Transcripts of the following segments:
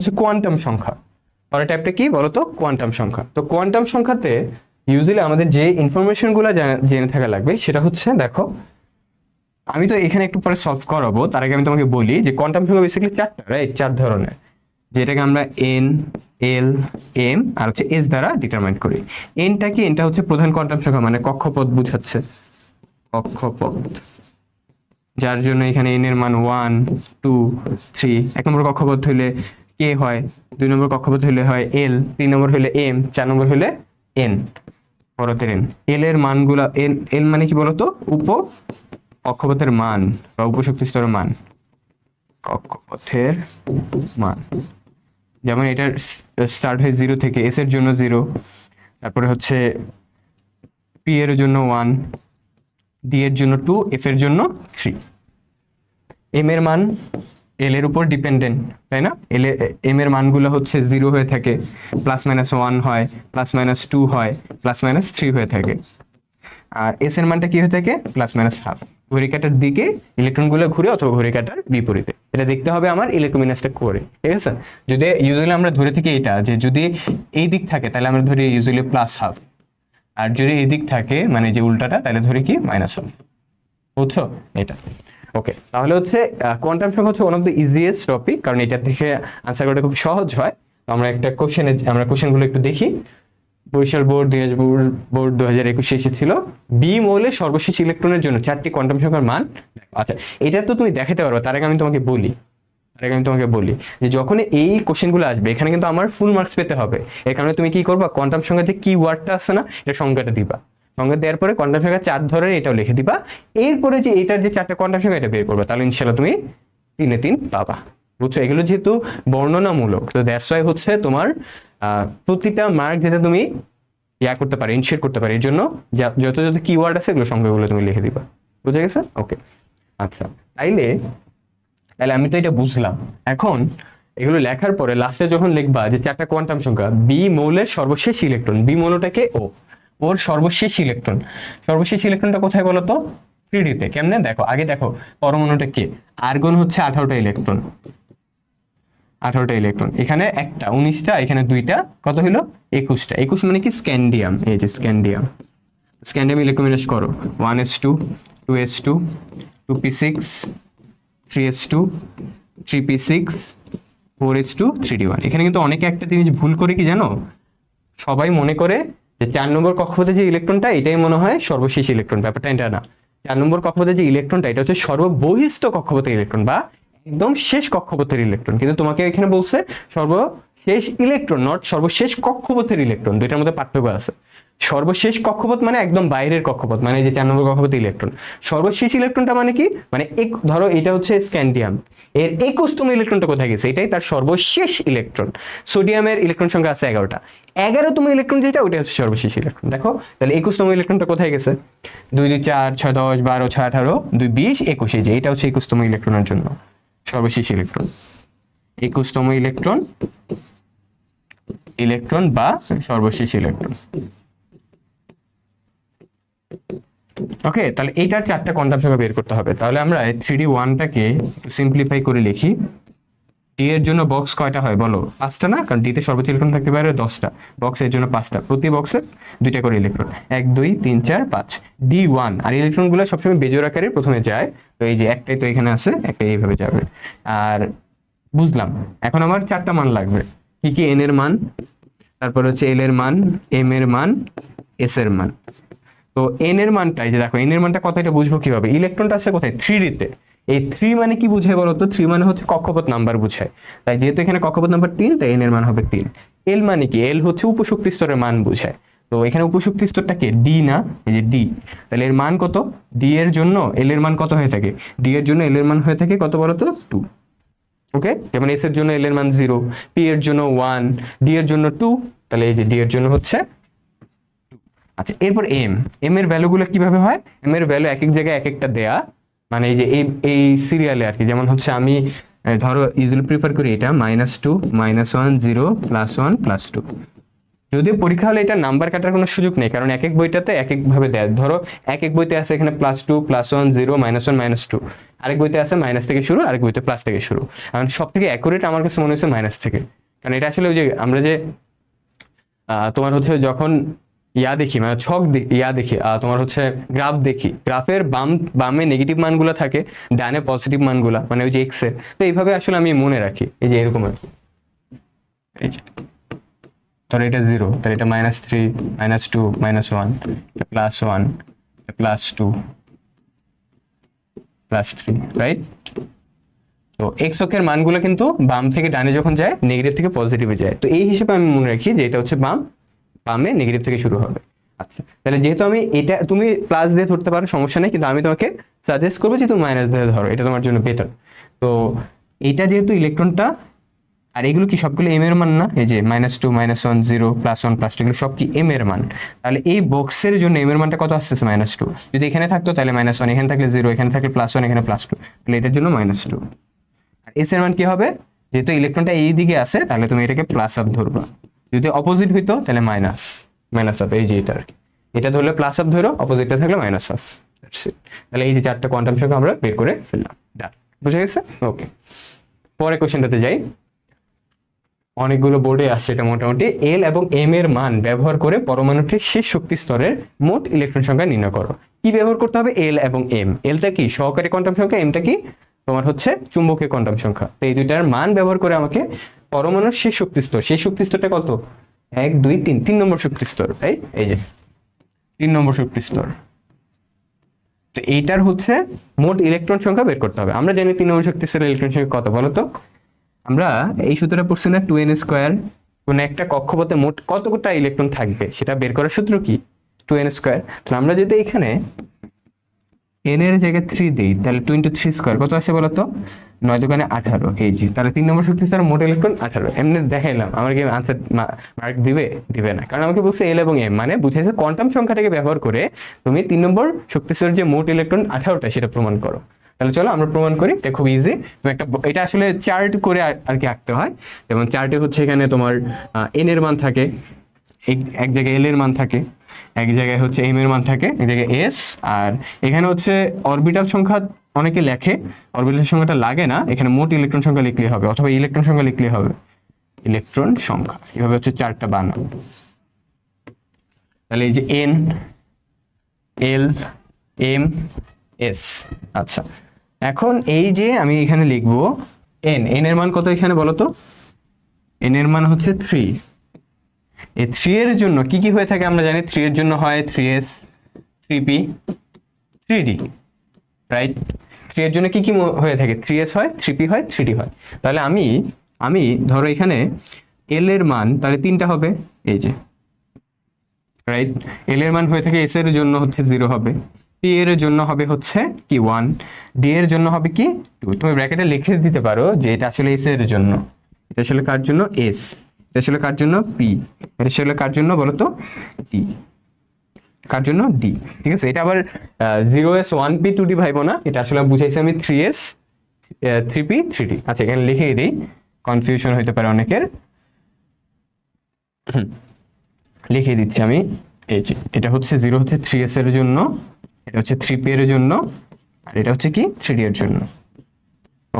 হচ্ছে কোয়ান্টাম সংখ্যা। পরের টাইপটা কি বলতো? কোয়ান্টাম সংখ্যা। তো কোয়ান্টাম সংখ্যাতে ইউজুয়ালি আমাদের যে ইনফরমেশনগুলো জেনে থাকা লাগবে, সেটা হচ্ছে, দেখো, আমি তো এখানে একটু পরে সলভ করাবো, তার আগে আমি তোমাকে বলি যে কোয়ান্টাম সংখ্যা বেসিক্যালি চারটা রাইট চার ধরনের। যেটাকে আমরা এন এল এম আর হচ্ছে এস দ্বারা ডিটারমাইন করি। এনটা কি? এনটা হচ্ছে প্রধান কোয়ান্টাম সংখ্যা মানে কক্ষপথ বুঝাচ্ছে। কক্ষপথ। যার জন্য এখানে এন এর মান ওয়ান টু থ্রি এক নম্বর কক্ষপথ হইলে কে হয়? দুই নম্বর কক্ষপথ হইলে হয় এল, তিন নম্বর হইলে এম, চার নম্বর হইলে এন পরতের এন এল এর মানগুলা, এন, এল মানে কি বলতো? উপ কক্ষপথের মান বা উপশক্তি স্তরের মান। কক্ষপথের মান। যেমন এটা স্টার্ট হয় জিরো থেকে এস এর জন্য জিরো তারপরে হচ্ছে পি এর জন্য ওয়ান ডি এর জন্য টু এফ এর জন্য থ্রি এম এর মান এল এর উপর ডিপেন্ডেন্ট তাই না? এল এম এর মানগুলো হচ্ছে জিরো হয়ে থাকে প্লাস মাইনাস ওয়ান হয় প্লাস মাইনাস টু হয় প্লাস মাইনাস থ্রি হয়ে থাকে। আর এস এর মানটা কি হয়ে থাকে? প্লাস মাইনাস হাফ ঘড়ি কাটার দিকে ইলেকট্রনগুলো ঘুরে অথবা ঘড়ি কাটার বিপরীতে। এটা দেখতে হবে আমার ইলেকট্রোমিনাসটা করে, ঠিক আছে? যদি ইউজুয়ালি আমরা ধরে থাকি এটা, যে যদি এই দিক থাকে, তাহলে আমরা ধরি ইউজুয়ালি প্লাস হাফ আর যদি এই দিক থাকে মানে যে উল্টাটা, তাহলে ধরি কি? মাইনাস হাফ বুঝছ? এটা। ওকে তাহলে হচ্ছে কোয়ান্টাম সংখ্যা হচ্ছে one of the easiest topic কারণ এটা থেকে আনসার করাটা খুব সহজ হয়। আমরা একটা কোশ্চেনে আমরা কোশ্চেনগুলো একটু দেখি। বরিশাল বোর্ড হাজার বোর্ড দু হাজার একুশে এসেছিল। বি মৌলের সর্বশেষ ইলেকট্রনের জন্য চারটি কোয়ান্টাম সংখ্যার মান। আচ্ছা এটা তো তুমি দেখাতে পারো তার আগে আমি তোমাকে বলি। তার আগে আমি তোমাকে বলি যে যখন এই কোশ্চেনগুলো আসবে, এখানে কিন্তু আমার ফুল মার্কস পেতে হবে। এর কারণে তুমি কি করবা কোয়ান্টাম সংখ্যা যে কি ওয়ার্ডটা আছে না, এটা সংখ্যাটা দিবা। সংখ্যা দেওয়ার পরে কোয়ান্টাম সংখ্যা চার ধরনের এটাও লিখে দিবা। এরপরে যে এটার যে চারটা কোয়ান্টাম সংখ্যা, এটা বের করবা। তাহলে ইনশাল্লাহ তুমি তিনে তিন পাবা। বুঝছ? এগুলো যেহেতু বর্ণনামূলক, তো দ্যাটস হচ্ছে তোমার প্রতিটা মার্ক যেটা তুমি ইয়া করতে পারে ইনশিয়ার করতে পারে এর জন্য যত যত কিওয়ার্ড আছে এগুলো সংখ্যাগুলো তুমি লিখে দিবা। বুঝে গেছে? ওকে আচ্ছা তাইলে তাহলে আমি তো এটা বুঝলাম। এখন এগুলো লেখার পরে লাস্টে যখন লিখবা যে চারটা কোয়ান্টাম সংখ্যা বি মৌলের সর্বশেষ ইলেকট্রন বি মৌলটাকে ও ওর সর্বশেষ ইলেকট্রন সর্বশেষ ইলেকট্রনটা কোথায় বলো তো। থ্রিডিতে কেমনে? দেখো, আগে দেখো, পরমাণুটা কে? আর্গন হচ্ছে আঠারোটা ইলেকট্রন আঠারোটা ইলেকট্রন এখানে একটা, উনিশটা, এখানে দুইটা, কত হলো একুশটা। একুশ মানে কি? স্ক্যান্ডিয়াম এই যে স্ক্যান্ডিয়াম স্ক্যান্ডিয়াম ইলেকট্রোমিনাস করো। One S two two S two two P six three S two three P six four S two three D one এখানে কিন্তু অনেকে একটা জিনিস ভুল করে কি জানো? সবাই মনে করে যে চার নম্বর কক্ষপথে যে ইলেকট্রনটা, এটাই মনে হয় সর্বশেষ ইলেকট্রন, ব্যাপারটা এটা না। চার নম্বর কক্ষপথে যে ইলেকট্রনটা, এটা হচ্ছে সর্ববহিষ্ঠ কক্ষপথের ইলেকট্রন বা একদম শেষ কক্ষপথের ইলেকট্রন। কিন্তু তোমাকে এখানে বলছে সর্বশেষ ইলেকট্রন, নট সর্বশেষ কক্ষপথের ইলেকট্রন, দুইটার মধ্যে পার্থক্য আছে। সর্বশেষ কক্ষপথ মানে একদম বাইরের কক্ষপথ মানে যে চার নম্বর কক্ষপথ ইলেকট্রন সর্বশেষ ইলেকট্রনটা মানে কি? মানে এক, ধরো এটা হচ্ছে স্ক্যান্ডিয়াম এর একুশতম ইলেকট্রনটা কোথায় গেছে? এটাই তার সর্বশেষ ইলেকট্রন সোডিয়ামের ইলেকট্রন সংখ্যা আছে এগারোটা। এগারোতম ইলেকট্রন যেটা ওটা হচ্ছে সর্বশেষ ইলেকট্রন দেখো, তাহলে একুশতম ইলেকট্রনটা কোথায় গেছে? দুই দুই, চার, ছয়, দশ, বারো, ছয়, আঠারো, দুই, বিশ, একুশে। যে এটা হচ্ছে একুশতম ইলেকট্রনের জন্য সর্বশেষ ইলেকট্রন একুশতম ইলেকট্রন ইলেকট্রন বা সর্বশেষ ইলেকট্রন ওকে তাহলে এইটার চারটা কোয়ান্টাম সংখ্যা বের করতে হবে। তাহলে আমরা থ্রি ডি ওয়ানটাকে সিম্পলিফাই করে লিখি। ডি এর জন্য বক্স কয়টা হয় বলো? পাঁচটা না? কারণ ডিতে সর্বোচ্চ ইলেকট্রন থাকতে পারে দশটা। বক্সের জন্য পাঁচটা। প্রতি বক্সে দুইটা করে ইলেকট্রন এক, দুই, তিন, চার, পাঁচ। ডি ওয়ান আর ইলেকট্রনগুলো সবসময় বেজোর আকারে প্রথমে যায়। তো এই যে একটাই তো এখানে আছে একটা এইভাবে যাবে। আর বুঝলাম। এখন আমার চারটা মান লাগবে। কি কি এন এর মান? তারপর হচ্ছে এল এর মান এম এর মান এস এর মান। তো এন এর মানটা এই যে দেখো এন এর মানটা কত এটা বুঝব কীভাবে? ইলেকট্রনটা আছে কোথায়? থ্রি ডিতে এই থ্রি মানে কি বুঝায় বলো তো? থ্রি মানে হচ্ছে কক্ষপথ নাম্বার বুঝায়। তাই যেহেতু এখানে কক্ষপথ নাম্বার তিন, তাই এন এর মান হবে তিন। এল মানে কি? এল হচ্ছে উপশক্তি স্তরের মান বুঝায়। তো এখানে উপশক্তি স্তরটা কে? ডি না? এই যে ডি তাহলে এর মান কত? ডি এর জন্য এল এর মান কত হয়ে থাকে? ডি এর জন্য এল এর মান হয়ে থাকে কত বলো তো? টু ওকে যেমন এস এর জন্য এল এর মান জিরো পি এর জন্য ওয়ান ডি এর জন্য টু তাহলে এই যে ডি এর জন্য হচ্ছে আচ্ছা এরপর এম এম এর ভ্যালুগুলো কীভাবে হয়? এম এর ভ্যালু এক এক জায়গায় এক একটা দেয়া। মানে এই যে এই সিরিয়ালে আর কি, যেমন হচ্ছে আমি ধরো ইউজুয়ালি প্রিফার করি এটা minus two minus one zero plus one plus two যদিও পরীক্ষা হলে এটা নাম্বার কাটার কোনো সুযোগ নেই, কারণ এক এক বইটাতে এক এক ভাবে দেয়। ধরো এক এক বইতে আছে এখানে plus two plus one zero minus one minus two আরেক বইতে আছে মাইনাস থেকে শুরু, আরেক বইতে প্লাস থেকে শুরু। এখন সব থেকে অ্যাকুরেট আমার কাছে মনে হচ্ছে মাইনাস থেকে। কারণ এটা আসলে ওই যে আমরা যে তোমার হচ্ছে যখন ইয়া দেখি মানে ছক ইয়া দেখি তোমার হচ্ছে গ্রাফ দেখি। গ্রাফের বাম, বামে নেগেটিভ মানগুলো থাকে, ডানে পজিটিভ মানগুলা মানে ওই যে এক্সের। তো এইভাবে আসলে আমি মনে রাখি, এই যে এরকম আর কি। ধরো এটা জিরো তাহলে এটা minus three minus two minus one plus one plus two plus three right তো এক্স অক্ষের মানগুলো কিন্তু বাম থেকে ডানে যখন যায় নেগেটিভ থেকে পজিটিভে যায়। তো এই হিসেবে আমি মনে রাখি যে এটা হচ্ছে বাম বামে নেগেটিভ থেকে শুরু হবে। আচ্ছা তাহলে যেহেতু আমি এটা, তুমি প্লাস দিয়ে ধরতে পারো, সমস্যা নেই, কিন্তু আমি তোমাকে সাজেস্ট করব যে তুমি মাইনাস দিয়ে ধরো, এটা তোমার জন্য বেটার তো এটা যেহেতু ইলেকট্রনটা আর এগুলো কি সবগুলো এম এর মান না? এই যে minus two minus one zero plus one plus two এগুলো সব কি এম এর মান? তাহলে এই বক্সের জন্য এম এর মানটা কত আসতেছে? মাইনাস টু যদি এখানে থাকতো, তাহলে মাইনাস ওয়ান এখানে থাকলে জিরো এখানে থাকলে প্লাস ওয়ান এখানে প্লাস টু তাহলে এটার জন্য মাইনাস টু আর এস এর মান কি হবে? যেহেতু ইলেকট্রনটা এই দিকে আছে, তাহলে তুমি এটাকে প্লাস আপ ধরবা। যদি অপোজিট হইতো, তাহলে মাইনাস মাইনাস আপ এই যে এটা আর কি। এটা ধরলে প্লাস আপ ধরো অপোজিটটা থাকলে মাইনাস আপ তাহলে এই যে চারটা কোয়ান্টাম সংখ্যা আমরা বের করে ফেললাম ডান বুঝে গেছে? ওকে পরে কোশ্চেনটাতে যাই। অনেকগুলো বোর্ডে আসছে এটা মোটামুটি। এল এবং এম এর মান ব্যবহার করে পরমাণুটির শেষ শক্তি স্তরের মোট ইলেকট্রন সংখ্যা নির্ণয় করো। কি ব্যবহার করতে হবে? এল এবং এম এলটা কি? সহকারী কোয়ান্টাম সংখ্যা এমটা কি? তোমার হচ্ছে চুম্বকীয় কোয়ান্টাম সংখ্যা। তো এই দুইটার মান ব্যবহার করে আমাকে পরমাণুর শেষ শক্তি স্তর। শেষ শক্তি স্তরটা কত? এক, দুই, তিন। তিন নম্বর শক্তি স্তর তাই এই যে, তিন নম্বর শক্তি স্তর। তো এইটার হচ্ছে মোট ইলেকট্রন সংখ্যা বের করতে হবে। আমরা জানি তিন নম্বর শক্তি স্তরের ইলেকট্রন সংখ্যা কত, বলো তো? আমরা এই সূত্রটা পড়ছি না, টু এন স্কোয়ার। কোন একটা কক্ষপথে মোট কতটা ইলেকট্রন থাকবে? সেটা বের করার সূত্র কি? Two N square. তাহলে আমরা যদি এখানে এন এর জায়গায় থ্রি দিই, তাহলে টু ইন্টু থ্রি স্কোয়ার কত আসে বলতো? নয় দোকানে আঠারো, এই জি তাহলে তিন নম্বর শক্তি স্তর মোট ইলেকট্রন আঠারো, এমনি দেখাইলাম, আমার কি আনসার মার্ক দিবে? দিবে না, কারণ আমাকে বলছে এল এবং এম মানে বুঝেছে কোয়ান্টাম সংখ্যাটাকে ব্যবহার করে তুমি তিন নম্বর শক্তি স্তরের যে মোট ইলেকট্রন আঠারোটা, সেটা প্রমাণ করো। তাহলে চলো আমরা প্রমাণ করি, এটা খুব ইজি তুমি একটা এটা আসলে চার্ট করে আর কি আঁকতে হয়। যেমন চার্টে হচ্ছে এখানে তোমার এন এর মান থাকে, এক জায়গায় এল এর মান থাকে এক জায়গায় হচ্ছে এম এর মান থাকে, এক জায়গায় এস আর এখানে হচ্ছে অরবিটাল সংখ্যা অনেকে লেখে অরবিটাল সংখ্যাটা লাগে না, এখানে মোট ইলেকট্রন সংখ্যা লিখলে হবে, অথবা ইলেকট্রন সংখ্যা লিখলে হবে। ইলেকট্রন সংখ্যা, এভাবে হচ্ছে চারটা বানাবো তাহলে এই যে এন এল এম এস আচ্ছা। এখন এই যে আমি এখানে লিখব এন এন এর মান কত এখানে বলো তো এন এর মান হচ্ছে থ্রি এই থ্রি এর জন্য কি কি হয়ে থাকে আমরা জানি? থ্রি এর জন্য হয় three S three P three D right three এর জন্য কি কি হয়ে থাকে? থ্রি এস হয় থ্রি পি হয় থ্রি ডি হয়। তাহলে আমি আমি ধরো এখানে এল এর মান, তাহলে তিনটা হবে, এই যে রাইট এল এর মান হয়ে থাকে এস এর জন্য হচ্ছে জিরো হবে। পি এর জন্য হবে হচ্ছে কি? ওয়ান ডি এর জন্য হবে কি? টু তুমি ব্র্যাকেটে লিখে দিতে পারো যে এটা আসলে এস এর জন্য। এটা আসলে কার জন্য? এস এটা আসলে কার জন্য? পি এটা আসলে কার জন্য বলতো? ডি কার জন্য? ডি ঠিক আছে? এটা আবার zero S one P two D ভাইবো না। এটা আসলে বুঝাইছি আমি three S three P three D আচ্ছা এখানে লিখেই দিই। কনফিউশন হইতে পারে অনেকের। লিখে দিচ্ছি আমি। এই যে, এটা হচ্ছে জিরো হচ্ছে থ্রি এস এর জন্য। এটা হচ্ছে থ্রি পি এর জন্য। আর এটা হচ্ছে কি? থ্রি ডি এর জন্য।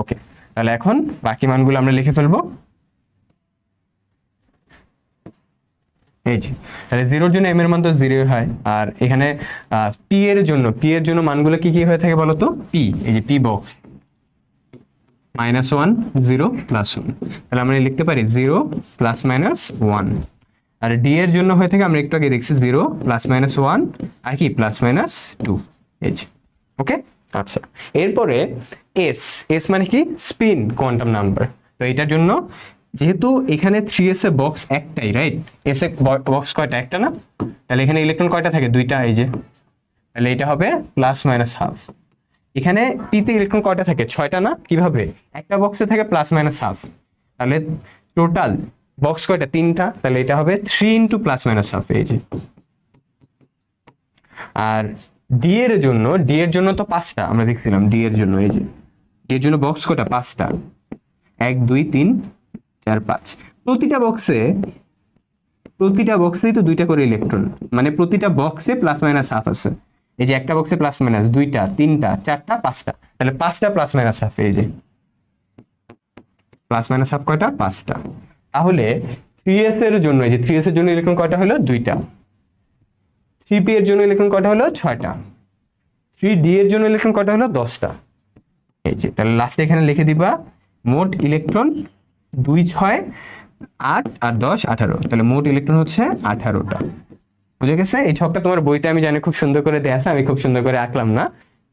ওকে তাহলে এখন বাকি মানগুলো আমরা লিখে ফেলব। এই যে, তাহলে জিরোর জন্য এম এর মান তো জিরো হয়। আর এখানে পি এর জন্য পি এর জন্য মানগুলো কি কি হয়ে থাকে বলো তো পি এই যে P box minus one zero plus one তাহলে আমরা লিখতে পারি জিরো প্লাস মাইনাস ওয়ান আর ডি এর জন্য হয়ে থাকে, আমরা একটু আগে দেখছি জিরো প্লাস মাইনাস ওয়ান আর কি প্লাস মাইনাস টু এই ওকে আচ্ছা এরপরে এস এস মানে কি? স্পিন কোয়ান্টাম নাম্বার তো এটার জন্য যেহেতু এখানে থ্রি এস এ বক্স একটাই রাইট এস এ বক্স কয়টা? একটা না? তাহলে এখানে ইলেকট্রন কয়টা থাকে? দুইটা, এই যে। তাহলে এটা হবে প্লাস মাইনাস হাফ এখানে পিতে ইলেকট্রন কয়টা থাকে? ছয়টা না? কীভাবে? একটা বক্সে থাকে প্লাস মাইনাস হাফ তাহলে টোটাল বক্স কয়টা? তিনটা। তাহলে এটা হবে three into plus minus half এই যে। আর ডি এর জন্য ডি এর জন্য তো পাঁচটা, আমরা দেখছিলাম ডি এর জন্য, এই যে। ডি এর জন্য বক্স কয়টা? পাঁচটা। এক, দুই, তিন চার পাঁচ প্রতিটা বক্সে প্রতিটা বক্সেই তো দুইটা করে ইলেকট্রন মানে প্রতিটা বক্সে প্লাস মাইনাস হাফ আছে। এই যে একটা বক্সে প্লাস মাইনাস দুইটা, তিনটা, চারটা, পাঁচটা। তাহলে পাঁচটা প্লাস মাইনাস হাফ এই যে। প্লাস মাইনাস হাফ কয়টা? পাঁচটা। তাহলে থ্রি এস এর জন্য, এই যে থ্রি এস এর জন্য ইলেকট্রন কয়টা হলো? দুইটা। থ্রি পি এর জন্য ইলেকট্রন কয়টা হলো? ছয়টা। থ্রি ডি এর জন্য ইলেকট্রন কয়টা হলো? দশটা। এই যে, তাহলে লাস্টে এখানে লিখে দিবা, মোট ইলেকট্রন দুই ছয় আট আর দশ আঠারো। তাহলে মোট ইলেকট্রন হচ্ছে আঠারোটা। বুঝে গেছে? এই ছকটা তোমার বইতে আমি জানি খুব সুন্দর করে দেয়া আমি খুব সুন্দর করে আঁকলাম না।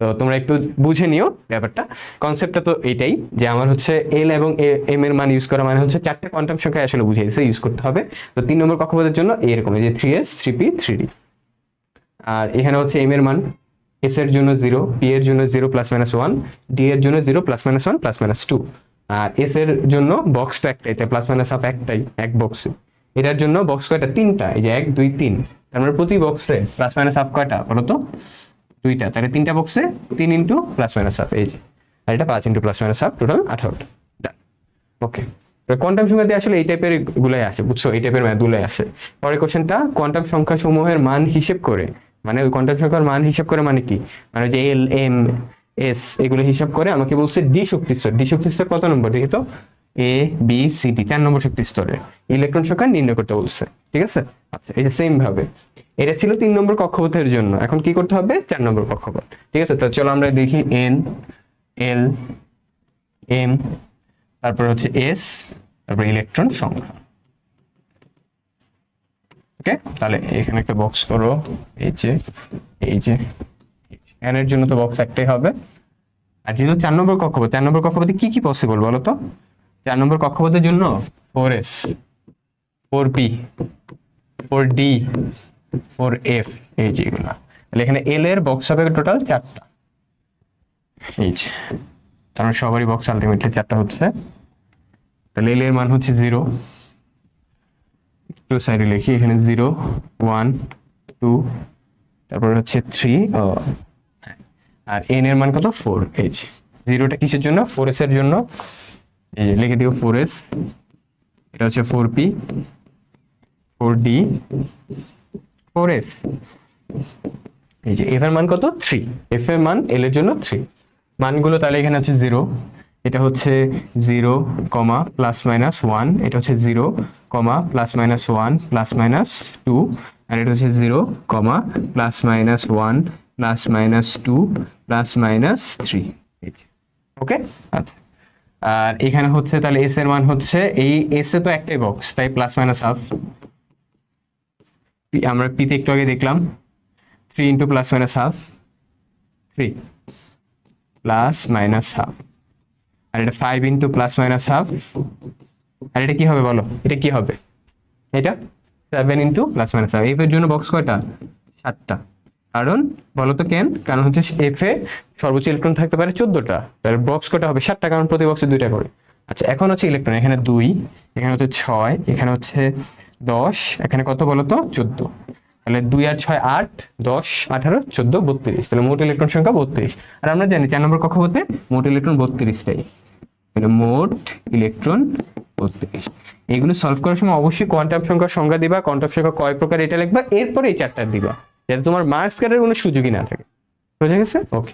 তো তোমরা একটু বুঝে নিও ব্যাপারটা। কনসেপ্টটা তো এটাই যে আমার হচ্ছে এল এবং এম এর মান ইউজ করা মানে হচ্ছে চারটে কোয়ান্টাম সংখ্যা আসলে বুঝিয়েছে ইউজ করতে হবে। তো তিন নম্বর কক্ষপথের জন্য এরকম যে three S three P three D আর এখানে হচ্ছে এম এর মান এস এর জন্য জিরো পি এর জন্য zero plus minus one D এর জন্য zero plus minus one plus minus two আর এস এর জন্য বক্সটা একটাই, তাই প্লাস মাইনাস হাফ একটাই, এক বক্সে এটার জন্য বক্স কয়টা? তিনটা, এই যে এক, দুই, তিন। তার মানে প্রতি বক্সে প্লাস মাইনাস হাফ কয়টা? বলো তো দুইটা। তাহলে তিনটা বক্সে তিন ইন্টু প্লাস মাইনাস হাফ এই যে। আর এটা পাঁচ into plus minus half total আঠারোটা। ডান ওকে কোয়ান্টাম সংখ্যাতে আসলে এই টাইপের গুলাই আসে, বুঝছ? এই টাইপের ম্যাথগুলাই আসে। পরের কোশ্চেনটা কোয়ান্টাম সংখ্যা সমূহের মান হিসেব করে। মানে ওই কোয়ান্টাম সংখ্যার মান হিসেব করে মানে কি? মানে যে এল এম এস, এগুলো হিসাব করে আমাকে বলছে ডি শক্তি স্তর। ডি শক্তি স্তর কত নম্বর? দেখি তো। এ, বি, সি, ডি, চার নম্বর শক্তি স্তরে। ইলেকট্রন সংখ্যা নির্ণয় করতে বলছে। ঠিক আছে? আচ্ছা এই যে সেম ভাবে। এটা ছিল তিন নম্বর কক্ষপথের জন্য। এখন কি করতে হবে? চার নম্বর কক্ষপথ। ঠিক আছে? তো চলো আমরা দেখি এন, এল, এম, তারপর হচ্ছে এস, তারপর ইলেকট্রন সংখ্যা। ওকে? তাহলে এখানে একটা বক্স করো। এই যে এই যে। এন এর জন্য তো বক্স একটাই হবে। আর যেহেতু চার নম্বর কক্ষপথ, চার নম্বর কক্ষপথে কি কি পসিবল বলো তো? চার নম্বর কক্ষপথের জন্য four S four P four D four F এই যে এগুলো। তাহলে এখানে এল এর বক্স হবে টোটাল চারটা। এই যে মানে সবারই বক্স আলটিমেটলি চারটা হচ্ছে। তাহলে এল এর মান হচ্ছে জিরো একটু সাইডে লিখি, এখানে জিরো ওয়ান টু তারপর হচ্ছে থ্রি আর এন এর মান কত? ফোর এই যে জিরোটা কিসের জন্য? ফোর এস এর জন্য। এই লিখে দিও ফোর এস এটা হচ্ছে four P four D four F এই যে এফ এর মান কত? থ্রি এফ এর মান এল এর জন্য থ্রি মানগুলো তাহলে এখানে হচ্ছে জিরো এটা হচ্ছে zero comma plus minus one এটা হচ্ছে zero comma plus minus one plus minus two আর এটা হচ্ছে zero comma plus minus one plus minus two plus minus three okay আচ্ছা। আর এখানে হচ্ছে তাহলে এস এর মান হচ্ছে এই এস এ তো একটাই বক্স তাই প্লাস মাইনাস হাফ আমরা পিতে একটু আগে দেখলাম। Three into plus minus half three plus minus half আর এটা five into plus minus half আর এটা কি হবে বলো? এটা কি হবে? এটা? Seven into plus minus half F এর জন্য বক্স কয়টা? সাতটা। কারণ বলো তো কেন? কারণ হচ্ছে এফ এ সর্বোচ্চ ইলেকট্রন থাকতে পারে চোদ্দটা। তাহলে বক্স কটা হবে? সাতটা, কারণ প্রতি বক্সে দুইটা করে। আচ্ছা এখন হচ্ছে ইলেকট্রন এখানে দুই, এখানে হচ্ছে ছয়, এখানে হচ্ছে দশ, এখানে কত বলো তো? চোদ্দ। তাহলে দুই আর ছয় আট, দশ, আঠারো, চোদ্দ, বত্রিশ। তাহলে মোট ইলেকট্রন সংখ্যা বত্রিশ। আর আমরা জানি চার নম্বর কক্ষপথে মোট ইলেকট্রন বত্রিশটাই। তাহলে মোট ইলেকট্রন বত্রিশ। এগুলো সলভ করার সময় অবশ্যই কোয়ান্টাম সংখ্যার সংজ্ঞা দিবা। কোয়ান্টাম সংখ্যা কয় প্রকার এটা লিখবা। এরপরে এই চারটা দিবা। যাতে তোমার মার্কস কাটার কোনো সুযোগই না থাকে। বুঝে গেছে? ওকে